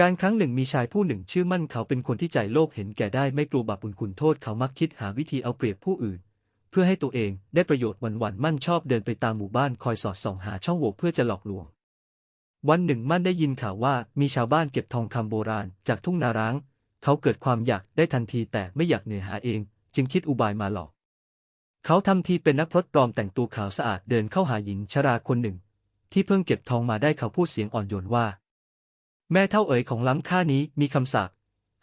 การครั้งหนึ่งมีชายผู้หนึ่งชื่อมั่นเขาเป็นคนที่ใจโลภเห็นแก่ได้ไม่กลัวบาปบุญคุณโทษเขามักคิดหาวิธีเอาเปรียบผู้อื่น เพื่อให้ตัวเองได้ประโยชน์วันๆมั่นชอบเดินไปตามหมู่บ้านคอยสอดส่องหาช่องโหว่เพื่อจะหลอกลวง วันหนึ่งมั่นได้ยินข่าวว่ามีชาวบ้านเก็บทองคำโบราณจากทุ่งนาร้าง เขาเกิดความอยากได้ทันทีแต่ไม่อยากเหนื่อยหาเอง จึงคิดอุบายมาหลอก เขาทำทีเป็นนักพรตปลอมแต่งตัวขาวสะอาดเดินเข้าหาหญิงชราคนหนึ่ง ที่เพิ่งเก็บทองมาได้เขาพูดเสียงอ่อนโยนว่า แม่เท่าเอ๋ยของล้ำค่านี้มีคำสาป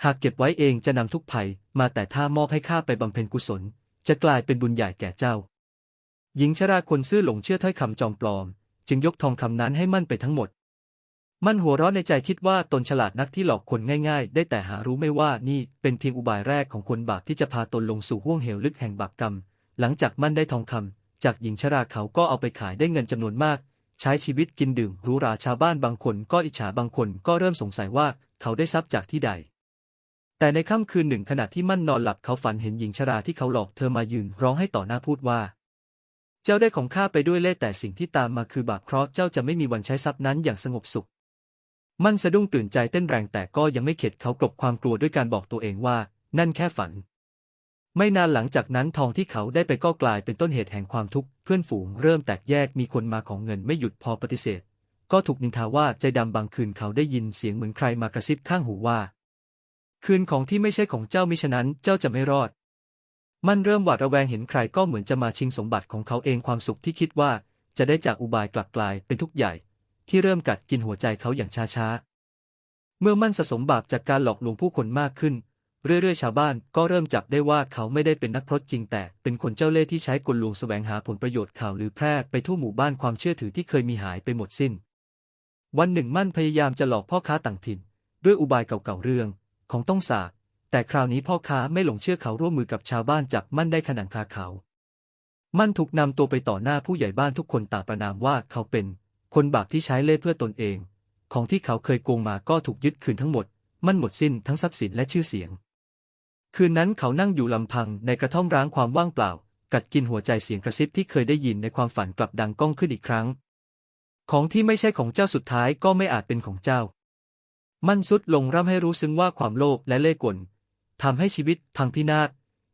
หากเก็บไว้เองจะนำทุกภัย มาแต่ถ้ามอบให้ข้าไปบำเพ็ญกุศล จะกลายเป็นบุญใหญ่แก่เจ้า หญิงชราคนซื่อหลงเชื่อถ้อยคำจอมปลอม จึงยกทองคำนั้นให้มั่นไปทั้งหมด มั่นหัวเราะในใจคิดว่าตนฉลาดนักที่หลอกคนง่ายๆ ได้แต่หารู้ไม่ว่านี่เป็นเพียงอุบายแรกของคนบาปที่จะพาตนลงสู่ห้วงเหวลึกแห่งบาปกรรม หลังจากมั่นได้ทองคำจากหญิงชราเขาก็เอาไปขายได้เงินจำนวนมาก ใช้ชีวิตกินดื่มหรูหราชาวบ้านบางคนก็อิจฉาบางคนก็เริ่มสงสัยว่าเขาได้ทรัพย์จากที่ใด แต่ในค่ำคืนหนึ่งขณะที่มั่นนอนหลับเขาฝันเห็นหญิงชราที่เขาหลอกเธอมายืนร้องให้ต่อหน้าพูดว่า เจ้าได้ของข้าไปด้วยเล่แต่สิ่งที่ตามมาคือบาปเคราะห์เจ้าจะไม่มีวันใช้ทรัพย์นั้นอย่างสงบสุข มั่นสะดุ้งตื่นใจเต้นแรงแต่ก็ยังไม่เข็ดเขากลบความกลัวด้วยการบอกตัวเองว่า นั่นแค่ฝัน ไม่นานหลังจากนั้นทองที่เขาได้ไปก็กลายเป็นต้นเหตุแห่งความทุกข์เพื่อนฝูงเริ่มแตกแยกมีคนมาของเงินไม่หยุดพอปฏิเสธ ก็ถูกนินทาว่าใจดำบางคืนเขาได้ยินเสียงเหมือนใครมากระซิบข้างหูว่า คืนของที่ไม่ใช่ของเจ้ามิฉะนั้นเจ้าจะไม่รอด มันเริ่มหวาดระแวงเห็นใครก็เหมือนจะมาชิงสมบัติของเขาเองความสุขที่คิดว่า จะได้จากอุบายกลับกลายเป็นทุกข์ใหญ่ ที่เริ่มกัดกินหัวใจเขาอย่างช้าๆเมื่อมั่นสะสมบาปจากการหลอกลวงผู้คนมากขึ้น เรื่อยๆ ชาวบ้านก็เริ่มจับได้ว่าเขาไม่ได้เป็นนักพรตจริงแต่เป็นคนเจ้าเล่ห์ที่ใช้กลลวงแสวงหาผลประโยชน์ข่าวหรือแพร่ไปทั่วหมู่บ้านความเชื่อถือที่เคยมีหายไปหมดสิ้น วันหนึ่งมั่นพยายามจะหลอกพ่อค้าต่างถิ่น ด้วยอุบายเก่าๆเรื่อง ของต้องสาแต่คราวนี้พ่อค้าไม่หลงเชื่อเขาร่วมมือกับชาวบ้านจับมั่นได้ขนังคาเขา มั่นถูกนำตัวไปต่อหน้าผู้ใหญ่บ้านทุกคนต่างประนามว่าเขาเป็น คนบาปที่ใช้เล่ห์เพื่อตนเอง ของที่เขาเคยโกงมาก็ถูกยึดคืนทั้งหมด มั่นหมดสิ้นทั้งทรัพย์สินและชื่อเสียง คืนนั้นเขานั่งอยู่ลำพังในกระท่อมร้างความว่างเปล่า กัดกินหัวใจเสียงกระซิบที่เคยได้ยินในความฝันกลับดังก้องขึ้นอีกครั้ง ของที่ไม่ใช่ของเจ้าสุดท้ายก็ไม่อาจเป็นของเจ้า มั่นสุดลงร่ำให้รู้ซึ้งว่าความโลภและเล่ห์กลทำให้ชีวิตพังพินาศ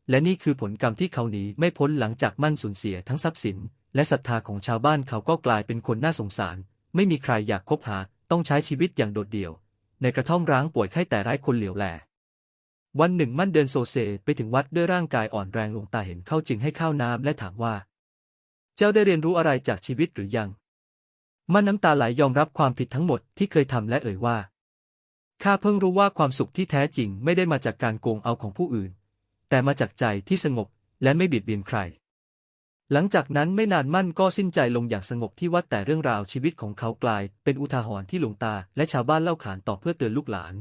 และนี่คือผลกรรมที่เขาหนีไม่พ้นหลังจากมั่นสูญเสียทั้งทรัพย์สิน และศรัทธาของชาวบ้านเขาก็กลายเป็นคนน่าสงสาร ไม่มีใครอยากคบหาต้องใช้ชีวิตอย่างโดดเดี่ยว ในกระท่อมร้างป่วยไข้แต่ไร้คนเหลียวแล วันหนึ่งมั่นเดินโซเซไปถึงวัดด้วยร่างกายอ่อนแรงหลวงตาเห็นเข้าจึงให้ข้าวน้ำและถามว่า เจ้าได้เรียนรู้อะไรจากชีวิตหรือยัง มั่นน้ำตาไหลยอมรับความผิดทั้งหมดที่เคยทำและเอ่ยว่าข้าเพิ่งรู้ว่าความสุขที่แท้จริงไม่ได้มาจากการโกงเอาของผู้อื่น แต่มาจากใจที่สงบและไม่บียดเบียนใคร หลังจากนั้นไม่นานมั่นก็สิ้นใจลงอย่างสงบที่วัดแต่เรื่องราวชีวิตของเขากลาย เป็นอุทาหรณ์ที่หลวงตาและชาวบ้านเล่าขานต่อเพื่อเตือนลูกหลาน